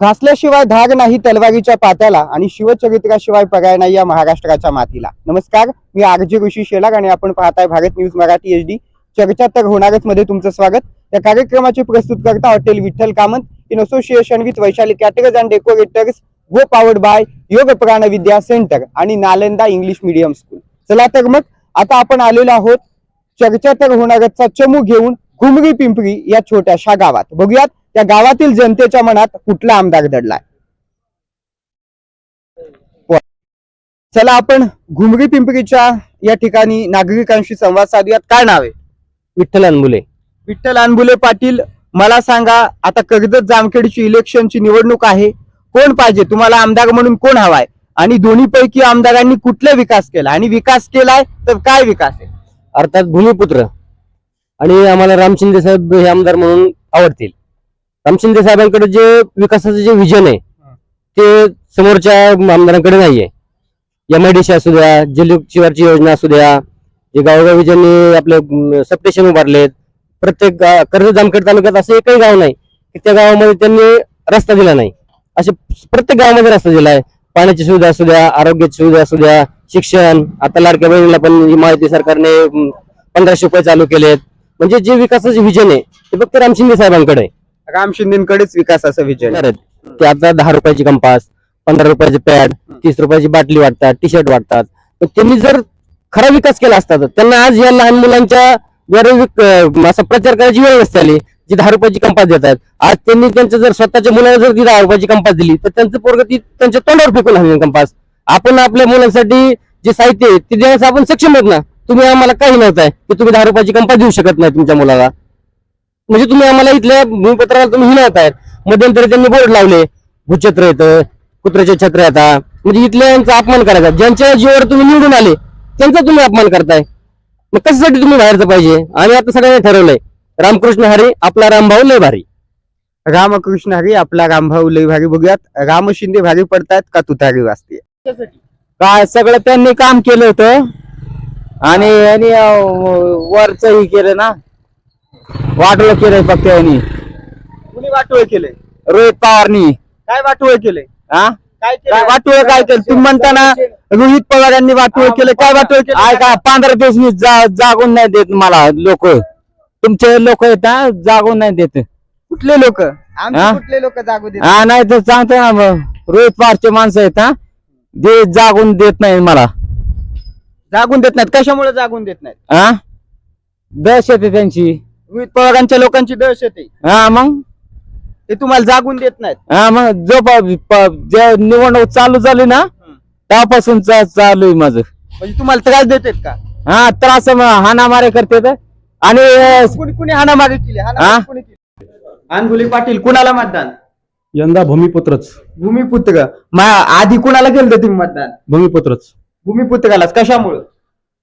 घासल्याशिवाय धाग नाही तलवारीच्या पात्याला आणि शिवचरित्राशिवाय पर्याय नाही या महाराष्ट्राच्या मातीला. नमस्कार मी आरजे ऋषी शेलार आणि आपण पाहताय Bharat news Marathi H D. चर्चा तर होणारच मध्ये तुमचं स्वागत. या कार्यक्रमाची प्रस्तुत करता hotel Vitthal Kamat in association with Vaishali caterers and decorators go powered by Yog Pran Vidya centre आणि नालंदा इंग्लिश मीडियम स्कूल. चला तर मग आता आपण आलेलो आहोत. चर्चा तर होणारचा चमू घेऊन घुमरी पिंपरी या छोट्याशा गावात. बघूयात त्या गावातील जनतेच्या मनात कुठला आमदार दडलाय? चला आपण घुमरी पिंपरीच्या या ठिकाणी नागरिकांशी संवाद साधूयात. काय नाव आहे? विठ्ठल अनबुले. विठ्ठल अनबुले पाटील मला सांगा आता कर्जत जामखेडची इलेक्शनची निवडणूक आहे. कोण पाहिजे? तुम्हाला आमदार म्हणून कोण हवाय? आणि दोन्ही पैकी आमदारांनी कुठला विकास केला? आणि विकास केलाय तर काय विकास आहे? अर्थात भूमिपुत्र. आणि आम्हाला राम शिंदे साहेब हे आमदार म्हणून आवडतील. राम शिंदे साहेबांकडे जे विकासाचं जे विजन आहे ते समोरच्या आमदारांकडे नाहीये. एम आय डी सी असू द्या जलयुक्तीवरची योजना असू द्या जे गावोगावी ज्यांनी आपले सबस्टेशन उभारलेत प्रत्येक कर्जत जामखेड तालुक्यात असं एकही गाव नाही की त्या गावामध्ये त्यांनी रस्ता दिला नाही. असे प्रत्येक गावामध्ये रस्ता दिलाय. पाण्याची सुविधा असू द्या आरोग्याची सुविधा असू द्या शिक्षण आता लाडक्या बहिणीला पण माहिती सरकारने पंधराशे रुपये चालू केलेत. म्हणजे जे विकासाचे विजन आहे ते फक्त राम शिंदे साहेबांकडे आहे. राम शिंदेकडेच विकासाचं विजय करत. ते आता दहा रुपयाची कंपास पंधरा रुपयाचे पॅड तीस रुपयाची बाटली वाटतात टी शर्ट वाटतात. पण त्यांनी जर खरा विकास केला असता तर त्यांना आज या लहान मुलांच्या द्वारे विक- अं, असा प्रचार करायची वेळ नसते आली जी दहा रुपयाची कंपास देतात आज त्यांनी त्यांच्या जर स्वतःच्या मुलाला जर ती दहा रुपयाची कंपास दिली तर त्यांचं पोरग ती त्यांच्या तोंडावर फेकून हवी कंपास. आपण आपल्या मुलांसाठी जे साहित्य आहे ते देण्यास आपण सक्षम होत ना? तुम्ही आम्हाला काही नव्हताय की तुम्ही दहा रुपयाची कंपास देऊ शकत नाही तुमच्या मुलाला. म्हणजे तुम्ही आम्हाला इथल्या भूमिपत्राला तुम्ही हिनवतायत मध्यंतरी त्यांनी बोर्ड लावले भूछत्र येतं कुत्र्याचे छत्र येतात म्हणजे इथल्यांचा अपमान करायचा. ज्यांच्या जीवावर तुम्ही निवडून आले त्यांचा तुम्ही अपमान करताय. मग कशासाठी तुम्ही बाहेरचं पाहिजे? आणि आता सगळ्यांनी ठरवलंय. रामकृष्ण हरी आपला रामभाऊ लय भारी. रामकृष्ण हरी आपला रामभाऊ लय भारी. बघूयात राम शिंदे भारी पडतायत का तुतारी वाजते काय सगळं त्यांनी काम केलं होतं. आणि यांनी वरच ही केलं ना. वाटलं केलंय फक्त यांनी. कुणी वाटोळ केलंय? रोहित पवारनी. काय वाटोळ केलंय? हा काय काय वाटोळ काय केलं तुम्ही म्हणताना रोहित पवार यांनी वाटोळ केलं काय वाटोळ केलं का पंधरा दिवस मी जा- जागून नाही देत मला लोक. तुमचे लोक आहेत ना जागून नाही देत. कुठले लोक? हा? कुठले लोक जागू देत? हा नाही तर सांगतो ना मग. रोहित पवारचे माणसं आहेत हा? ते जागून देत नाही मला. जागून देत नाहीत? कशामुळे जागून देत नाहीत? हा दहशत आहे त्यांची. रोहित पवारांच्या लोकांची दहशत आहे हा मग? ते तुम्हाला जागून देत नाहीत. हा मग जो प- प- जे निवडणूक चालू झाली ना तेव्हापासून चा- चालू आहे माझं. म्हणजे तुम्हाला त्रास देतात का? हा त्रास हाणामारे करते तर. आणि अं, कुणी कुणी हाणामारी केली? हा? कुणी केली? पाटील कुणाला मतदान? यंदा भूमिपुत्रच. भूमिपुत्र मा- आधी कुणाला केलं होतं तुम्ही मतदान? भूमिपुत्रच. भूमिपुत्रालाच कशामुळं?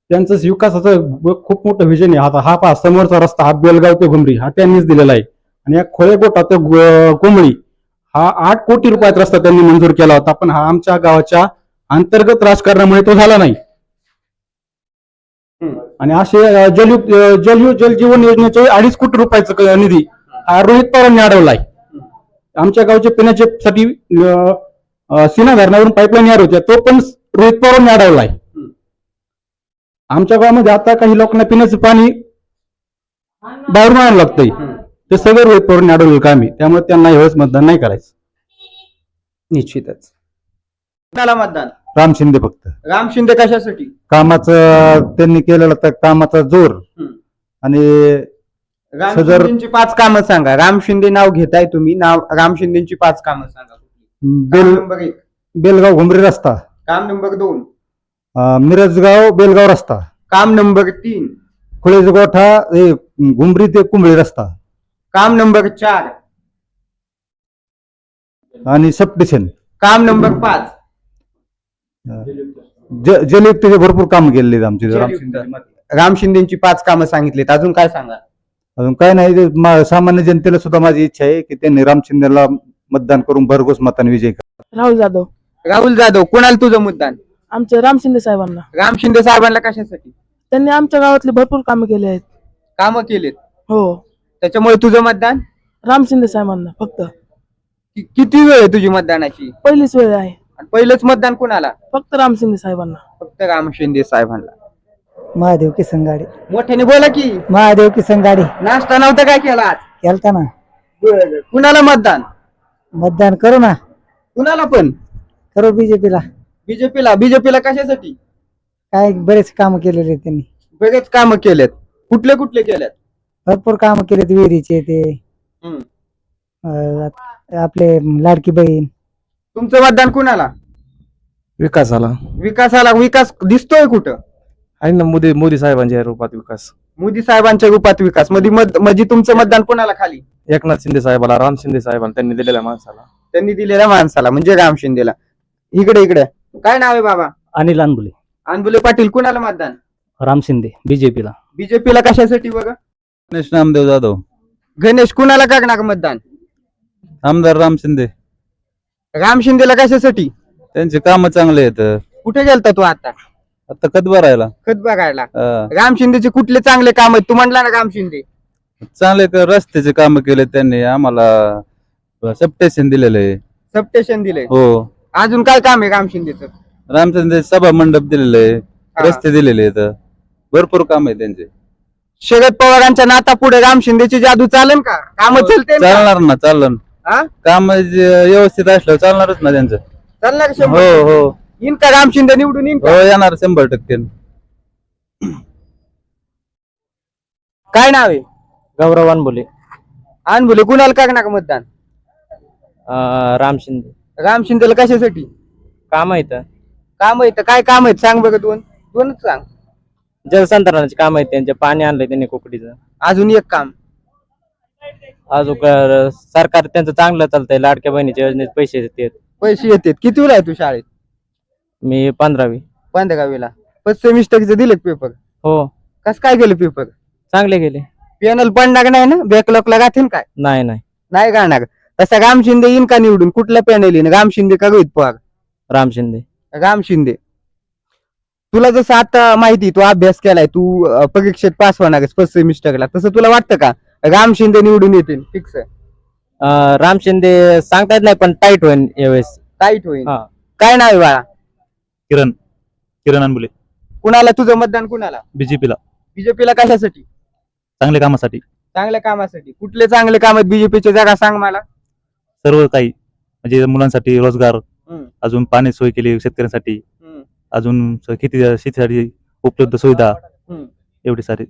त्यांचं विकासाचं खूप मोठं विजन आहे. आता हा पहा समोरचा रस्ता हा बेलगाव ते घुमरी हा त्यांनीच दिलेला आहे. आणि या खोळेगोटा ते गो- कोंबळी हा आठ कोटी रुपयात रस्ता त्यांनी मंजूर केला होता पण हा आमच्या गावाच्या अंतर्गत राजकारणामुळे तो झाला नाही. आणि असे जलयुक्त जलयु जलजीवन योजनेचे अडीच कोटी रुपयाचा निधी हा रोहित पवारांनी अडवलाय आमच्या गावच्या पिण्याच्या साठी सीना धरणावरून पाईपलाईन येणार होत्या तो पण रोहित पवारांनी अडवलाय आमच्या गावामध्ये आता काही लोकांना पिण्याचं पाणी बाहेरून आणायला लागतंय. ते सगळं रोहित पवारांनी अडवलं काम. आहे त्यामुळे त्यांना यावेळेस मतदान नाही करायचं. निश्चितच. कुणाला मतदान? राम शिंदे फक्त. राम शिंदे कशासाठी? कामाचं त्यांनी केलेलं तर कामाचा जोर. आणि राम सदर- शिंदेची पाच कामं सांगा. राम शिंदे नाव घेताय तुम्ही. नाव राम शिंदेची पाच कामं सांगा काम बेल नंबर एक. बेलगाव घुमरी रस्ता. काम नंबर दोन. अं, मिरजगाव बेलगाव रस्ता. काम नंबर तीन. खुळेजगोठा हे घुमरी ते कुंबळी रस्ता. काम नंबर चार. आणि सबस्टेशन काम नंबर पाच. ज- जलयुक्तचे भरपूर काम केलेले आहेत आमचे. राम जलयुक्त. शिंदे राम शिंदेची पाच कामं सांगितलीत. अजून काय सांगा? अजून काय नाही. ते मा- सामान्य जनतेला सुद्धा माझी इच्छा आहे की त्यांनी राम शिंदेला मतदान करून भरघोस मताने विजय करा. राहुल जाधव. राहुल जाधव कुणाला तुझं मतदान? आमचे राम शिंदे साहेबांना. राम शिंदे साहेबांना कशासाठी? त्यांनी आमच्या गावातले भरपूर कामे केले आहेत. कामं केलेत. हो. त्याच्यामुळे तुझं मतदान? राम शिंदे साहेबांना फक्त. कि- किती वेळ आहे तुझी मतदानाची? पहिलीच वेळ आहे. आणि पहिलंच मतदान कुणाला? फक्त राम शिंदे साहेबांना. फक्त राम शिंदे साहेबांना. महादेव किसन गाडी. मोठ्याने बोला की. महादेव किसन गाडी. नाश्ता नव्हता काय केला आज? केलता ना. बरं. कुणाला मतदान? मतदान करू ना. कुणाला पण? करू बीजेपीला बीजेपीला बीजेपीला कशासाठी? काय बरेच काम केलेले त्यांनी. बरेच काम केलेत. कुठले कुठले केलेत भरपूर काम केलेत विहिरीचे ते. हम्म. अं, आपले लाडकी बहीण. तुमचं मतदान कुणाला? विकासाला. विकासाला विकास दिसतोय कुठं? आहे ना मोदी मोदी साहेबांच्या रूपात विकास. मोदी साहेबांच्या रूपात विकास. मध्ये मत म्हणजे तुमचं मतदान कोणाला खाली? एकनाथ शिंदे साहेबाला राम शिंदे साहेबांना त्यांनी दिलेल्या माणसाला. त्यांनी दिलेल्या माणसाला म्हणजे राम शिंदेला. इकडे इकडे. काय नाव आहे बाबा? अनिल अनबुले अनबुले पाटील कुणाला मतदान? राम शिंदे बीजेपीला. बीजेपीला कशासाठी बघा? गणेश नामदेव जाधव. गणेश कुणाला करणार मतदान? आमदार राम शिंदे. राम शिंदेला कशासाठी? त्यांचे काम चांगले आहेत. कुठे गेलता तू आता? आता कधी भरायला खत बघायला. अं, राम शिंदेचे कुठले चांगले काम आहेत? तू म्हणला ना राम शिंदे. चांगले क- रस्त्याचे काम केले त्यांनी. आम्हाला सप्टेशन दिलेले सबस्टेशन दिले हो. अजून काय काम आहे राम शिंदेचं राम शिंदे सभा मंडप दिलेले हा. रस्ते दिलेले आहेत. भरपूर काम आहे त्यांचे. शरद पवारांच्या नाता पुढे राम शिंदेची जादू चालेल का? काम चालते चालणार ना चाललं हा? काम व्यवस्थित असल्यावर चालणारच ना त्यांचं. चालणार हो हो. येईन का राम शिंदे निवडून येईन हो का येणार शंभर टक्के. काय नाव आहे? गौरव अनबुले. अनबुले कुणाला करणार मतदान? राम शिंदे राम शिंदेला कशासाठी? काम आहेत काम आहेत काय काम आहेत? सांग बघ दोन. दोनच सांग. जलसंधारणाचे काम आहेत त्यांचे. पाणी आणलंय त्यांनी कुकडीचं. अजून एक काम. अजून सरकार त्यांचं चांगलं चालतंय. लाडक्या बहिणीच्या योजनेत पैसे देतात पैसे येतात. किती वेळा आहे तू शाळेत? मी पंधरावी. पंधरावीला. फर्स्ट सेमिस्टरचे दिले पेपर हो. कस काय गेलं पेपर चांगले गेले. पॅनल पडणार नाही ना? बॅकलॉगला गाठीन काय? नाही नाही. नाही गाणार तसा राम शिंदे येईन का निवडून? कुठल्या पॅनल येईन? राम शिंदे का रोहित पवार? राम शिंदे. राम शिंदे. तुला जसं आता माहिती तू अभ्यास केलाय तू अं, परीक्षेत पास होणार फर्स्ट सेमिस्टरला तसं तुला वाटतं का? राम शिंदे निवडून येतील फिक्स अं, राम शिंदे सांगता येत नाही पण टाईट होईल यावेळेस. टाईट होईल हा. काय नाव आहे बाळा? किरण. किरण अनबुले. कुणाला? तुझं मतदान कुणाला? बीजेपीला बीजेपीला कशासाठी? चांगल्या कामासाठी. चांगल्या कामासाठी. कुठले चांगले काम आहेत बीजेपीचे जगा सांग मला. सर्व काही म्हणजे मुलांसाठी रोजगार हम्म. अजून पाणी सोय केली शेतकऱ्यांसाठी हम्म. अजून स- शेती शेतीसाठी उपलब्ध सुविधा हम्म. एवढी सारी.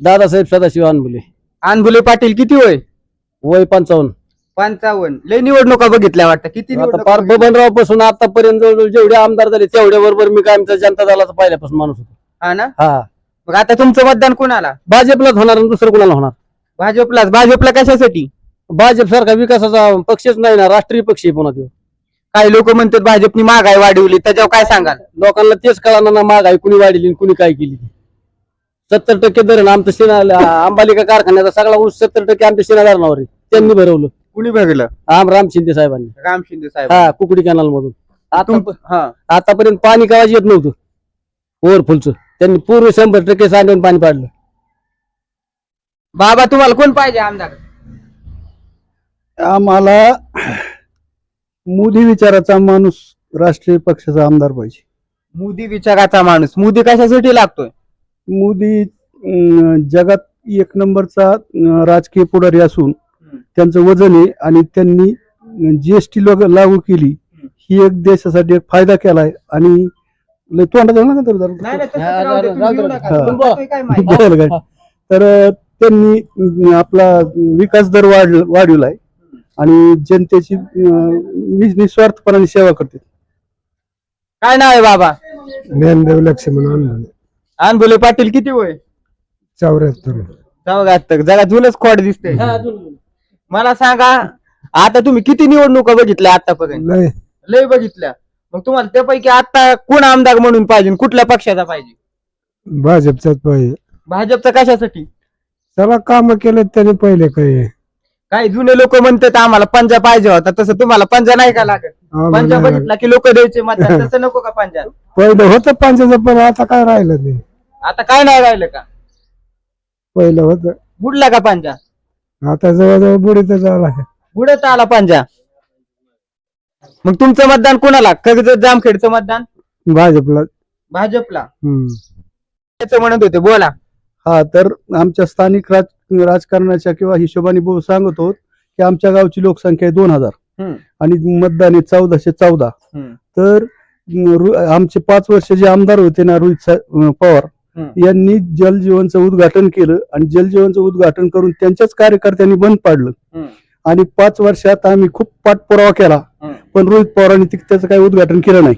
दादासाहेब सदाशिव अनबुले अनबुले पाटील किती वय? वय पंचावन्न. पंचावन्न. लय निवडणुका बघितल्या वाटतं. किती आता निवडणुका पार बघितल्या? बबनरावपासून आतापर्यंत जवळजवळ जेवढे आमदार झाले तेवढ्या बरोबर मी काय आमचा जनता दलाचा पहिल्यापासून माणूस होतो. हा ना? हा. मग आता तुमचं मतदान कुणाला? भाजपलाच होणार आणि दुसरं कुणाला होणार? भाजपलाच. भाजपला कशासाठी? भाजप सारखा विकासाचा पक्षच नाही ना राष्ट्रीय पक्ष आहे पुन्हा तो. काही लोक म्हणतात भाजपनी महागाई वाढवली त्याच्यावर काय सांगाल? लोकांना तेच कळणार ना महागाई कुणी वाढली आणि कुणी काय केली. सत्तर टक्के धरण आमचं शेणा अंबालिका कारखान्याचा सगळा ऊस सत्तर टक्के आमच्या शेणा धरणावर आहे. त्यांनी भरवलं. कुणी भरलं? आम राम शिंदे साहेबांनी. राम शिंदे साहेब. हा कुकडी कॅनल मधून. आता तुम- हा. आतापर्यंत पाणी कावाच येत नव्हतं. ओव्हरफुलचं त्यांनी पूर्ण शंभर टक्के सांडून पाणी पाडलं. बाबा तुम्हाला कोण पाहिजे आमदार? आम्हाला मोदी विचाराचा माणूस राष्ट्रीय पक्षाचा आमदार पाहिजे मोदी विचाराचा माणूस मोदी कशासाठी लागतोय मोदी अं, जगात एक नंबरचा अं, राजकीय पुढारी असून त्यांचं वजन आहे आणि त्यांनी जीएसटी लागू केली ही एक देशासाठी एक फायदा केलाय आणि लय तोंडात नका तर जरा. नाही, नाही, तसंच हा, राहू दे, तुम्ही राहू घेऊ दे. नका. तुमचं काय काय माहिती? बरं काय. तर अं, त्यांनी अं, आपला विकास दर वाढ वाढविलाय आणि जनतेची नि- निस्वार्थपणाने सेवा करते. काय नाव आहे बाबा? ज्ञानदेव लक्ष्मण अनबुले अनबुले पाटील किती वय? चौऱ्याहत्तर. चौघात्तर जरा जुनच खोड दिसते मला सांगा आता तुम्ही किती निवडणुका बघितल्या आतापर्यंत? लय. लय बघितल्या. मग तुम्हाला त्यापैकी आता कोण आमदार म्हणून पाहिजे कुठल्या पक्षाचा पाहिजे? भाजपचाच पाहिजे. भाजपचा कशासाठी? चला काम केले त्याने पहिले काही. काही जुने लोक म्हणतात आम्हाला पंजा पाहिजे होता. तसं तुम्हाला पंजा नाही का लागत? पंजा आम्हाला बघितला की लोक द्यायचे मतदान तसं नको का पंजा? पहिलं होतं पंचायचं पण आता काय राहिलं ते? आता काय नाही राहिलं का? पहिलं होतं. बुडला का पंजा? आता जवळजवळ बुडीत झाला बुडत आला पांजा. मग तुमचं मतदान कोणाला? कर्जत जामखेडचं मतदान? भाजपला. भाजपला. हम्म. त्याचं म्हणत होते बोला. हा तर आमच्या स्थानिक राज राजकारणाच्या किंवा हिशोबाने भाऊ सांगतो की आमच्या गावची लोकसंख्या आहे दोन हजार. आणि मतदान आहे चौदाशे चौदा. तर आमचे पाच वर्ष जे आमदार होते ना रोहित पवार. यांनी जलजीवनचं उद्घाटन केलं आणि जलजीवनचं उद्घाटन करून त्यांच्याच कार्यकर्त्यांनी बंद पाडलं. आणि पाच वर्षात आम्ही खूप पाठपुरावा केला. पण रोहित पवारांनी त्याचं काही उद्घाटन केलं नाही.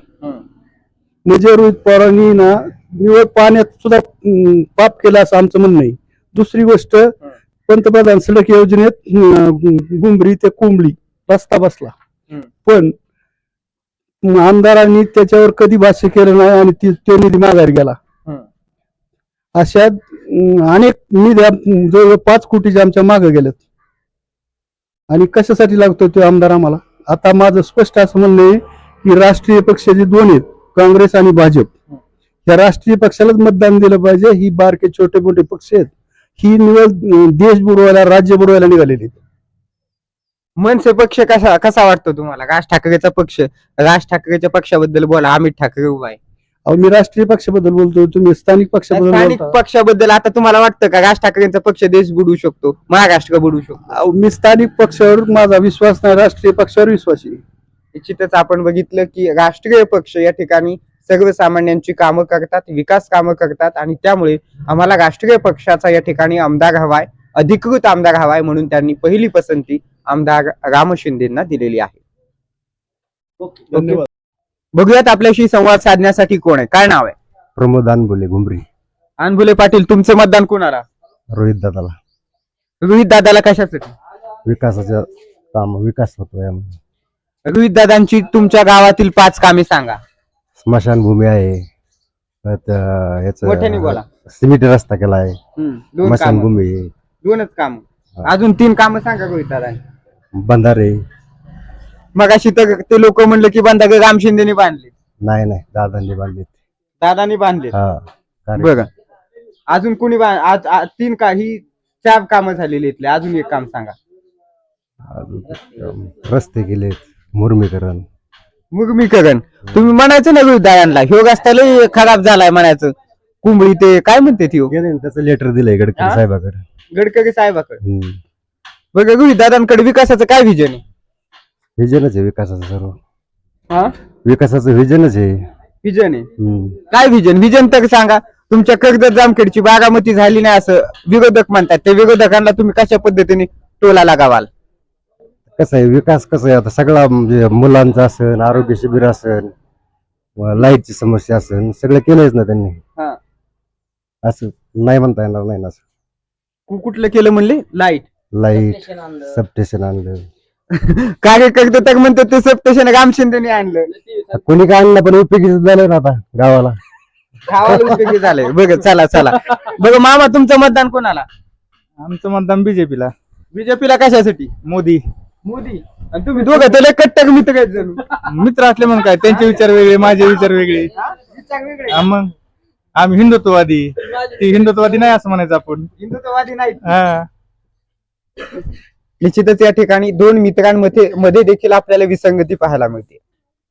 म्हणजे रोहित पवारांनी ना निवड पाण्यात सुद्धा पाप केलं असं आमचं म्हणणं आहे. दुसरी गोष्ट पंतप्रधान सडक योजनेत गुंबरी ते कुंबळी रस्ता बसला. पण आमदारांनी त्याच्यावर कधी भाष्य केलं नाही आणि ती- तो निधी माघारी गेला. अशा अनेक निधी अं, जवळजवळ पाच कोटीच्या आमच्या मागे गेल्यात आणि कशासाठी लागतो तो आमदार आम्हाला? आता माझं स्पष्ट असं म्हणणं आहे की राष्ट्रीय पक्ष जे दोन आहेत काँग्रेस आणि भाजप. या राष्ट्रीय पक्षालाच मतदान दिलं पाहिजे. ही बारके छोटे मोठे पक्ष आहेत. ही निवड देश बुडवायला राज्य बुडवायला निघालेली आहेत. मनसे पक्ष कसा कसा वाटतो तुम्हाला? राज ठाकरेचा पक्ष राज ठाकरेच्या पक्षाबद्दल बोला. अमित ठाकरे उभा आहे. अहो मी राष्ट्रीय पक्षाबद्दल बोलतो. तुम्ही स्थानिक पक्षाबद्दल स्थानिक बोलता. पक्षाबद्दल आता तुम्हाला वाटतं का? राज ठाकरेंचा पक्ष देश बुडवू शकतो? महाराष्ट्र बुडवू शकतो? अहो, मी स्थानिक पक्षावर माझा विश्वास नाही. राष्ट्रीय पक्षावर विश्वास आहे. निश्चितच आपण बघितलं की राष्ट्रीय पक्ष या ठिकाणी सर्वसामान्यांची कामं करतात विकास कामं करतात आणि त्यामुळे आम्हाला राष्ट्रीय पक्षाचा या ठिकाणी आमदार हवाय अधिकृत आमदार हवाय म्हणून त्यांनी पहिली पसंती आमदार राम शिंदेना दिलेली आहे. ओके. बघूयात आपल्याशी संवाद साधण्यासाठी कोण आहे? काय नाव आहे? प्रमोद अनबोले घुमरी. अनबुले पाटील तुमचं मतदान कोणाला? रोहित दादाला. रोहित दादाला कशासाठी? विकासाच्या काम विकास होतोय रोहित दादांची तुमच्या गावातील पाच कामे सांगा. स्मशानभूमी आहे. परत, याचं मोठ्याने बोला. सिमेंट रस्ता केला आहे. हम्म, दोन कामं. स्मशानभूमी. आहे दोनच काम. अजून तीन कामं सांगा दादांनी बंधारे. मग अशी तर ते लोक म्हणलं की बंधा राम शिंदेनी बांधले. नाही नाही दादांनी बांधले दादानी बांधले हा कार्य- बघा. अजून कोणी बां- आज तीन का ही चार कामं झालेली इथले. अजून एक काम सांगा. अजून, रस्ते केलेत. मुरमीकरण. मग मी करण तुम्ही म्हणायचं ना दादांना ह्यो रस्ता लय खराब झालाय म्हणायचं. कुंबळी ते काय म्हणते ती हो? गेले ना, त्याचं लेटर दिलंय गडकरी हा? साहेबाकडे. गडकरी साहेबाकडे. हम्म. बघा रोहित दादांकडे विकासाचं काय विजन आहे? व्हिजनच आहे विकासाचं सर्व. हा विकासाचं व्हिजनच आहे. विजन आहे? हम्म. काय विजन विजन तर सांगा. तुमच्या कर्जत जामखेडची बागामती झाली नाही असं विरोधक म्हणतात. त्या विरोधकांना तुम्ही कशा पद्धतीने टोला लागावाल? कसं आहे विकास कसं आहे? आता सगळा म्हणजे मुलांचा असन आरोग्य शिबिर असन व लाईटची समस्या असन सगळं केलंच ना त्यांनी. हा. असं नाही म्हणता येणार नाही ना असं. कु- कुठलं केलं म्हणले? लाइट. लाइट सबस्टेशन आणलं. कार्यकर्ते तर म्हणतात ते सप्टेशन राम शिंदेने आणलं. कोणी काय आणलं पण उपयोगी झालं ना आता गावाला. उपयोगी झालंय. बघ चला चला. बघ मामा तुमचं मतदान कोणाला? आमचं मतदान बीजेपीला बीजेपीला कशासाठी? मोदी. मोदी. आणि तुम्ही दोघं तर लय कट्टक मित्र आहेत जणू. मित्र असले म्हणून काय? त्यांचे विचार वेगळे माझे विचार वेगळे. विचार वेगळे. हा मग? आम्ही हिंदुत्ववादी. ती हिंदुत्ववादी नाही असं म्हणायचं आपण. हिंदुत्ववादी नाही हा. निश्चितच या ठिकाणी दोन मित्रांमध्ये मध्ये देखील आपल्याला विसंगती पाहायला मिळते.